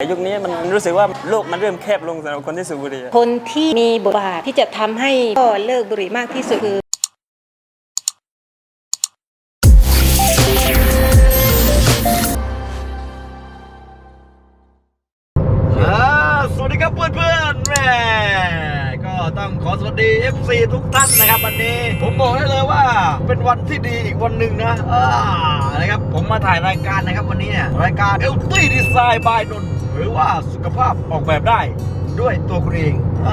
ยุคนี้มันรู้สึกว่าโลกมันเริ่มแคบลงสำหรับคนที่สูบบุหรี่อะคนที่มีบทบาทที่จะทำให้พ่อเลิกบุหรี่มากที่สุดคืออ่าสวัสดีครับเพื่อนๆแม่ก็ต้องขอสวัสดี FC ทุกท่านนะครับวันนี้ ผมบอกได้เลยว่าเป็นวันที่ดีอีกวันหนึ่งนะอ่านะครับผมมาถ่ายรายการนะครับวันนี้เนี่ยรายการ e l t y Design by นนท์ หรือว่าสุขภาพออกแบบได้ด้วยตัวคุณเองอ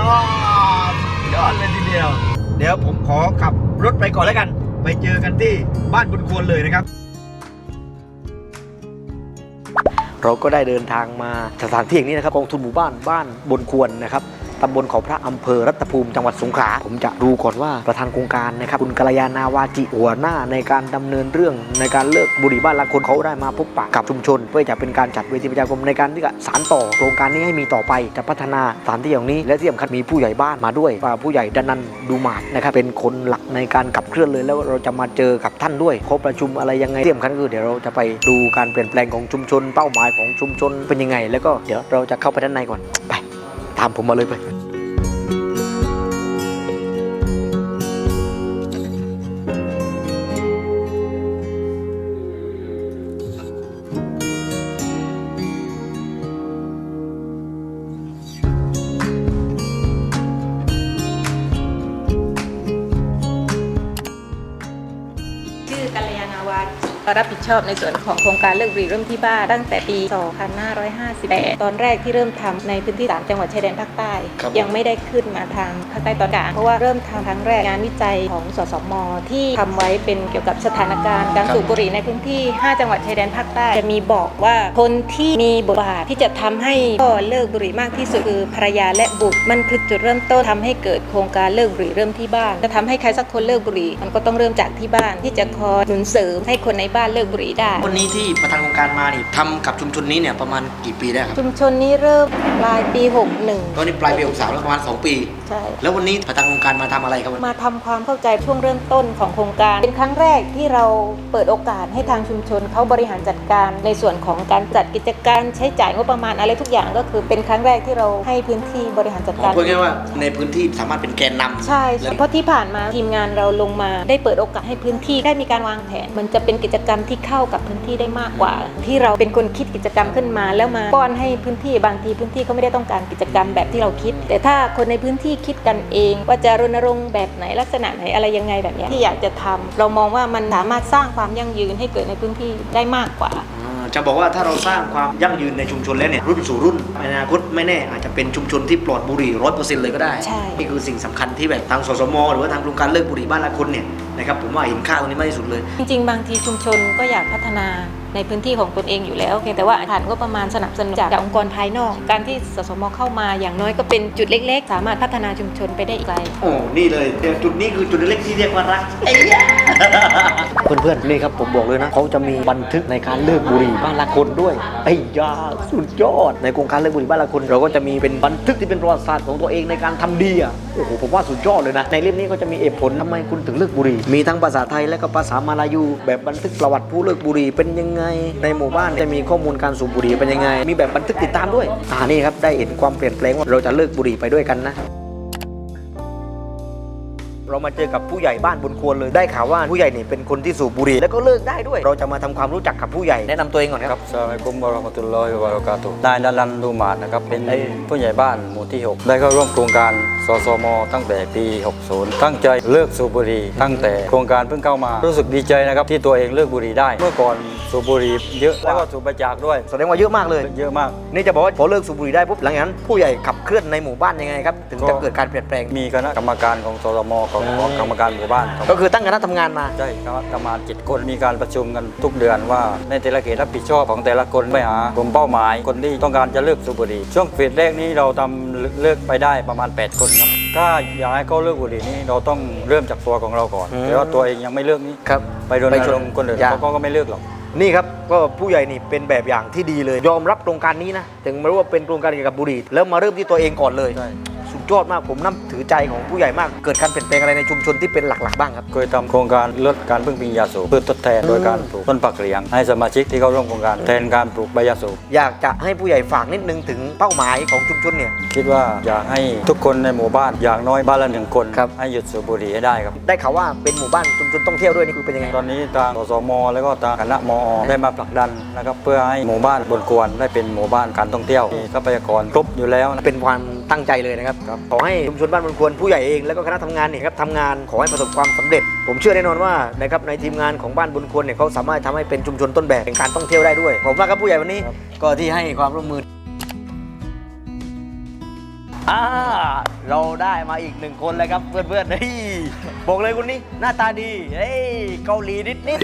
ยอดเลยทีเดียว เดี๋ยวผมขอขับรถไปก่อนแล้วกัน ไปเจอกันที่บ้านบุญควรเลยนะครับ เราก็ได้เดินทางมาสถานที่อย่างนี้นะครับกองทุนหมู่บ้านบ้านบนควรนะครับ ตำบลเขาพระอำเภอรัตภูมิจังหวัดสงขลาผมจะดูก่อนว่าประธานโครงการนะครับคุณกัลยานาวาจิหัวหน้าในการดำเนินเรื่องในการเลิกบุหรี่บ้านละคนเขาได้มาพบปะกับชุมชน เพื่อจะเป็นการจัดเวทีประชาคมในการที่จะสานต่อโครงการนี้ให้มีต่อไปจะพัฒนาสถานที่อย่างนี้ และที่สำคัญมีผู้ใหญ่บ้านมาด้วยว่าผู้ใหญ่ดันนันดูหมาดนะครับเป็นคนหลักในการขับเคลื่อนเลยแล้วเราจะมาเจอกับท่านด้วยเขาประชุมอะไรยังไงที่สำคัญก็คือเดี๋ยวเราจะไปดูการเปลี่ยนแปลงของชุมชน เป้าหมายของชุมชนเป็นยังไง แล้วก็เดี๋ยวเราจะเข้าไปด้านในก่อนไปตามผมมาเลยไป รับผิดชอบในส่วนของโครงการเลิกบุหรี่เริ่มที่บ้านตั้งแต่ปี 2558 ตอนแรกที่เริ่มทำในพื้นที่3จังหวัดชายแดนภาคใต้ครับยังไม่ได้ขึ้นมาทางภาคใต้ตอนกลางเพราะว่าเริ่มทำครั้งแรกงานวิจัยของสสมที่ทำไว้เป็นเกี่ยวกับสถานการณ์การสูบบุหรี่ในพื้นที่ 5 จังหวัดชายแดนภาคใต้จะมีบอกว่าคนที่มีบทบาทที่จะทำให้พ่อเลิกบุหรี่มากที่สุดคือภรรยาและบุตรมันคือจุดเริ่มต้นทำให้เกิดโครงการเลิกบุหรี่เริ่มที่บ้านจะทำให้ใครสักคนเลิกบุหรี่มันก็ต้องเริ่มจากที่บ้านที่จะคอยหนุนเสริมให้คนในบ้านเลิกบุหรี่ได้ วันนี้ที่ประธานโครงการมานี่ทำกับชุมชนนี้เนี่ยประมาณกี่ปีได้ครับชุมชนนี้เริ่มปลายปี 61 ตอนนี้ปลายปี63แล้วประมาณ 2 ปี ใช่ แล้ววันนี้ประธานโครงการมาทำอะไรครับมาทำความเข้าใจช่วงเริ่มต้นของโครงการ เป็นครั้งแรกที่เราเปิดโอกาสให้ทางชุมชนเขาบริหารจัดการในส่วนของการจัดกิจการใช้จ่ายงบประมาณอะไรทุกอย่างก็คือเป็นครั้งแรกที่เราให้พื้นที่บริหารจัดอ๋กาอรพูดง่ายๆว่าในพื้นที่สามารถเป็นแกนนำใช่แล้วเพราะที่ผ่านมาทีมงานเราลงมา ได้เปิดโอกาสให้พื้นที่ได้มีการวางแผน มันจะเป็นกิจกรรมที่เข้ากับพื้นที่ได้มากกว่า ที่เราเป็นคนคิดกิจกรรมขึ้นมา แล้วมาป้อนให้พื้นที่บางทีพื้นที่เขาไม่ได้ต้องการกิจกรรมแบบที่เราคิด แต่ถ้าคนในพื้นที่คิดกันเอง ว่าจะรณรงค์แบบไหนลักษณะไหนอะไรยังไงแบบนี้ที่อยากจะทำเรามองว่ามันสามารถสร้างความยั่งยืนให้เกิดในพื้นที่ได้มากกว่า จะบอกว่าถ้าเราสร้างความยั่งยืนในชุมชนแล้วเนี่ยรุ่นสู่รุ่นในอนาคตไม่แน่อาจจะเป็นชุมชนที่ปลอดบุหรี่ร้อยเปอร์เซ็นต์เลยก็ได้ ใช่ นี่คือสิ่งสำคัญที่แบบทางสสม หรือว่าทางโครงการเลิกบุหรี่บ้านละคนเนี่ยนะครับผมว่าเห็นค่าตรงนี้มากที่สุดเลย จริงๆ บางทีชุมชนก็อยากพัฒนาในพื้นที่ของตนเองอยู่แล้วเพียงแต่ว่าผ่านก็ประมาณสนับสนุนจากองค์กรภายนอก การที่สสมเข้ามาอย่างน้อยก็เป็นจุดเล็ก ๆ สามารถพัฒนาชุมชนไปได้อีกไกล โอ้ นี่เลยเดี๋ยวจุดนี้คือจุดเล็กที่เรียกว่ารักไอ้ยะ เพื่อนๆนี่ครับผมบอกเลยนะเขาจะมีบันทึกในการเลิกบุหรี่บ้านละคนด้วยไอ้ยาสุดยอด ในโครงการเลิกบุหรี่บ้านละคน เราก็จะมีเป็นบันทึกที่เป็นประวัติศาสตร์ของตัวเองในการทำดีอะโอ้โหผมว่าสุดยอดเลยนะในเล่มนี้ก็จะมีเหตุผลทำไมคุณถึงเลิกบุหรี่มีทั้งภาษาไทยและก็ภาษามาลายู แบบบันทึกประวัติผู้เลิกบุหรี่เป็นยังไง ในหมู่บ้านจะมีข้อมูลการสูบบุหรี่เป็นยังไง มีแบบบันทึกติดตามด้วยอ่านี่ครับได้เห็นความเปลี่ยนแปลงว่าเราจะเลิกบุหรี่ไปด้วยกันนะ เรามาเจอกับผู้ใหญ่บ้านบนควรเลยได้ข่าวว่าผู้ใหญ่นี่เป็นคนที่สูบบุหรี่แล้วก็เลิกได้ด้วย เราจะมาทำความรู้จักกับผู้ใหญ่แนะนำตัวเองก่อนครับสลามอะลัยกุมวะเราะห์มะตุลลอฮิวะบะเราะกาตุฮ์นายดันลันดูหมาดนะครับ เป็นผู้ใหญ่บ้านหมู่ที่ 6 ได้เข้าร่วมโครงการสสม ตั้งแต่ปี 60 ตั้งใจเลิกสูบบุหรี่ตั้งแต่โครงการเพิ่งเข้ามา รู้สึกดีใจนะครับที่ตัวเองเลิกบุหรี่ได้ เมื่อก่อนสูบบุหรี่เยอะแล้วก็สูบประจากด้วย แสดงว่าเยอะมากเลย เยอะมาก นี่จะบอกว่าพอเลิกสูบบุหรี่ได้ปุ๊บหลังจากนั้นผู้ใหญ่ขับเคลื่อนในหมู่บ้านยังไงครับ ถึงจะเกิดการเปลี่ยนแปลง มีคณะกรรมการของสสมของอืมของกรรมการหมู่บ้านก็คือตั้งคณะทำงานมา ใช่ครับประมาณเจ็ดคนมีการประชุมกันทุกเดือนว่า ในแต่ละเขตรับผิดชอบของแต่ละคนไปหากลุ่มเป้าหมาย คนที่ต้องการจะเลิกสูบบุหรี่ช่วงเฟสแรกนี้เราทำเลิกไปได้ประมาณ 8 คนครับ ถ้าอยากให้เขาเลิกบุหรี่นี่เราต้องเริ่มจากตัวของเราก่อนอืม แต่ว่าตัวเองยังไม่เลิกนี้ครับ ไปรณรงค์คนอื่นอย่าเขาก็ไม่เลิกหรอก นี่ครับก็ผู้ใหญ่นี่เป็นแบบอย่างที่ดีเลย ยอมรับโครงการนี้นะ ถึงไม่รู้ว่าเป็นโครงการเกี่ยวกับบุหรี่แล้วมาเริ่มที่ตัวเองก่อนเลย ใช่สุด ยอดมากผมนับถือใจของผู้ใหญ่มาก เกิดการเปลี่ยนแปลงอะไรในชุมชนที่เป็นหลักๆบ้างครับ เคยทำโครงการลดการพึ่งพิงยาสูบเพื่อทดแทนโดยการปลูกต้นผักเหลียง ให้สมาชิกที่เข้าร่วมโครงการแทนการปลูกใบยาสูบอยากจะให้ผู้ใหญ่ฝากนิดนึงถึงเป้าหมายของชุมชนเนี่ย คิดว่าอยากให้ทุกคนในหมู่บ้านอย่างน้อยบ้านละหนึ่งคนครับ ให้หยุดสูบบุหรี่ให้ได้ครับ ได้ข่าวว่าเป็นหมู่บ้านชุมชนต้องเที่ยวด้วยนี่คือเป็นยังไง ตอนนี้ทางสสม แล้วก็ทางคณะมอได้มาผลักดันนะครับเพื่อให้หมู่บ้านบนกวนได้เป็นหมู่บ้านการท่องเที่ยวมีทรัพยากรครบอยู่แล้วนะ เป็นความ ตั้งใจเลยนะครับครับขอให้ชุมชนบ้านบนควรผู้ใหญ่เองแล้วก็คณะทำงานเนี่ยครับทำงานขอให้ประสบความสำเร็จ ผมเชื่อแน่นอนว่านะครับในทีมงานของบ้านบนควรเนี่ยเขาสามารถทำให้เป็นชุมชนต้นแบบแห่งการท่องเที่ยวได้ด้วยขอบคุณมากครับผู้ใหญ่วันนี้ก็ที่ให้ความร่วมมือ อ่าเราได้มาอีกหนึ่งคนเลยครับเพื่อนๆเฮ้ยบอกเลยคนนี้หน้าตาดีเฮ้ยเกาหลีนิด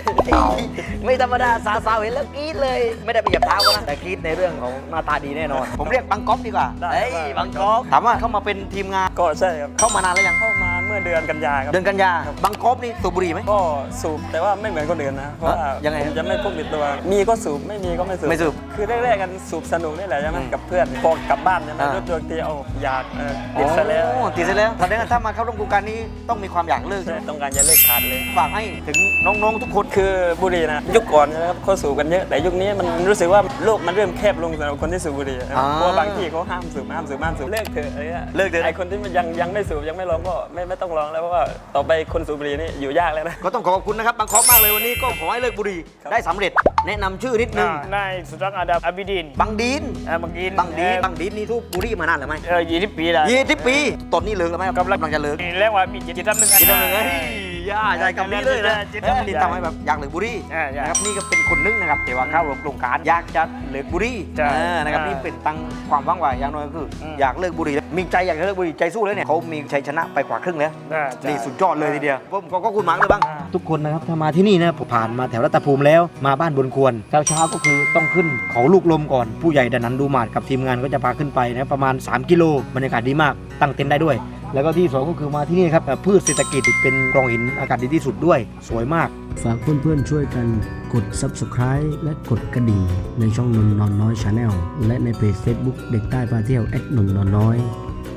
ๆไม่ธรรมดาสาวๆเห็นแล้วกรี๊ดเลย ไม่ได้ไปเหยียบเท้าเขานะแต่กรี๊ดในเรื่องของหน้าตาดีแน่นอน ผมเรียกบังก๊อฟดีกว่าได้เฮ้ยได้บังก๊อฟถามว่าเข้ามาเป็นทีมงานก็ใช่ครับ เข้ามานานแล้วยังเข้ามาเมื่อเดือนกันยาครับ เดือนกันยาบังก๊อฟนี่สูบบุหรี่ไหม ก็สูบแต่ว่าไม่เหมือนคนอื่นนะ เพราะว่าฮะยังไงผมจะไม่พกติดตัว มีก็สูบไม่มีก็ไม่สูบไม่สูบ คือแรกๆกันสูบสนุกนี่แหละใช่ไหมอืมกับเพื่อนพอกลับบ้านใช่ไหมอ่า รถยนต์ทีเอาอยากเออติดซะแล้วอ๋อติดซะแล้วแสดงว่าถ้ามาเข้าร่วมโครงการนี้ต้องมีความอยากเลิกใช่ใช่ไหมต้องการจะเลิกขาดเลย ฝากให้ถึงน้องๆทุกคนคือบุหรี่นะยุคก่อนนะครับเขาสูบกันเยอะแต่ยุคนี้มันรู้สึกว่าโลกมันเริ่มแคบลงสำหรับคนที่สูบบุหรี่นะอ่าเพราะว่าบางที่เขาห้ามสูบห้ามสูบห้ามสูบเลิกเถอะอะไรเงี้ยเลิกเถอะ ไอคนที่มันยังยังไม่สูบยังไม่ลองก็ไม่ไม่ต้องลองแล้วเพราะว่าต่อไปคนสูบบุหรี่นี่อยู่ยากแล้วนะ ก็ต้องขอขอบคุณนะครับบังก๊อฟมากเลยวันนี้ก็ขอให้เลิกบุหรี่ครับได้สำเร็จ แนะนำชื่อนิดนึง นายสุรักษ์อาดับอบิดินบังดีน เอ่อบางทีบังดีน บังดีนนี่ทุกบุหรี่มานานหรือไม่เออยี่สิบปีแล้วยี่สิบปี ตอนนี้เลิกแล้วไหมครับกำลังจะเลิก นี่เรียกว่ามีจิตจิตทำหนึ่งอันคิดว่าไงเฮ้ย ย่าใจคำนี้เลยนะจิตเอ้ยทำหนึ่งนี่ทำให้แบบอยากเลิกบุหรี่อ่าใช่นะครับนี่ก็เป็นคนนึงนะครับแต่ว่าเข้าร่วมโครงการอยากจะเลิกบุหรี่ใช่เออนะครับอ่านี่นี่เป็นตั้งความหวังไว้อย่างน้อยก็คืออมอยากเลิกบุหรี่มีใจอยากจะเลิกบุหรี่ใจสู้แล้วเนี่ยเขามีชัยชนะไปกว่าครึ่งแล้วอ่าใช่นี่สุดยอดเลยทีเดียวผมขอบคุณมากเลยบ้างอ่าทุกคนนะครับถ้ามาที่นี่นะผมผ่านมาแถวรัตภูมิแล้วมาบ้านบนควรเช้าเช้าๆก็คือต้องขึ้นเขาลูกลมก่อนผู้ใหญ่ดันนันดูหมาดกับทีมงานก็จะพาขึ้นไปนะประมาณ 3 กิโลบรรยากาศดีมากตั้งเต็นท์ได้ด้วย แล้วก็ที่สองก็คือมาที่นี่ครับพืชเศรษฐกิจเป็นกรองหินอากาศดีที่สุดด้วย สวยมาก ฝากเพื่อนๆช่วยกันกด Subscribe และกดกระดิ่งในช่องนนนอนน้อยชาแนลและในเพจ Facebook เด็กใต้พาเที่ยวแอดนนนอนน้อย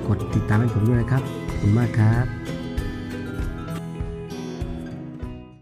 กดติดตามให้ผมด้วยนะครับขอบคุณมากครับ